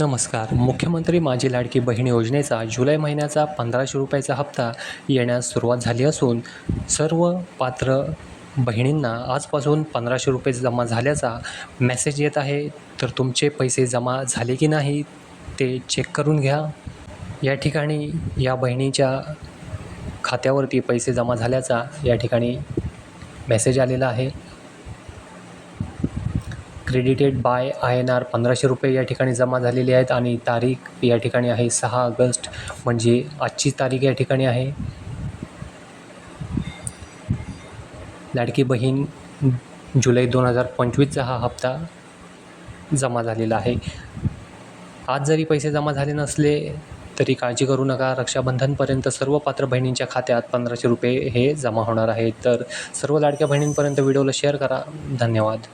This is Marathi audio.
नमस्कार. मुख्यमंत्री माझी लाडकी बहीण योजनेचा जुलै महिन्याचा पंधराशे रुपयाचा हप्ता येण्यास सुरुवात झाली असून सर्व पात्र बहिणींना आजपासून पंधराशे रुपये जमा झाल्याचा मेसेज येत आहे. तर तुमचे पैसे जमा झाले की नाही ते चेक करून घ्या. या ठिकाणी या बहिणीच्या खात्यावरती पैसे जमा झाल्याचा या ठिकाणी मेसेज आलेला आहे. Credited by I N R पंधराशे रुपये या ठिकाणी जमा झालेले आहेत आणि तारीख या ठिकाणी आहे सहा ऑगस्ट म्हणजे आजची तारीख या ठिकाणी आहे. लाडकी बहीण जुलै दोन हजार पंचवीसचा हा हप्ता जमा झालेला आहे. आज जरी पैसे जमा झाले नसले तरी काळजी करू नका. रक्षाबंधनपर्यंत सर्व पात्र बहिणींच्या खात्यात पंधराशे रुपये हे जमा होणार आहे तर सर्व लाडक्या बहिणींपर्यंत व्हिडिओला शेअर करा. धन्यवाद.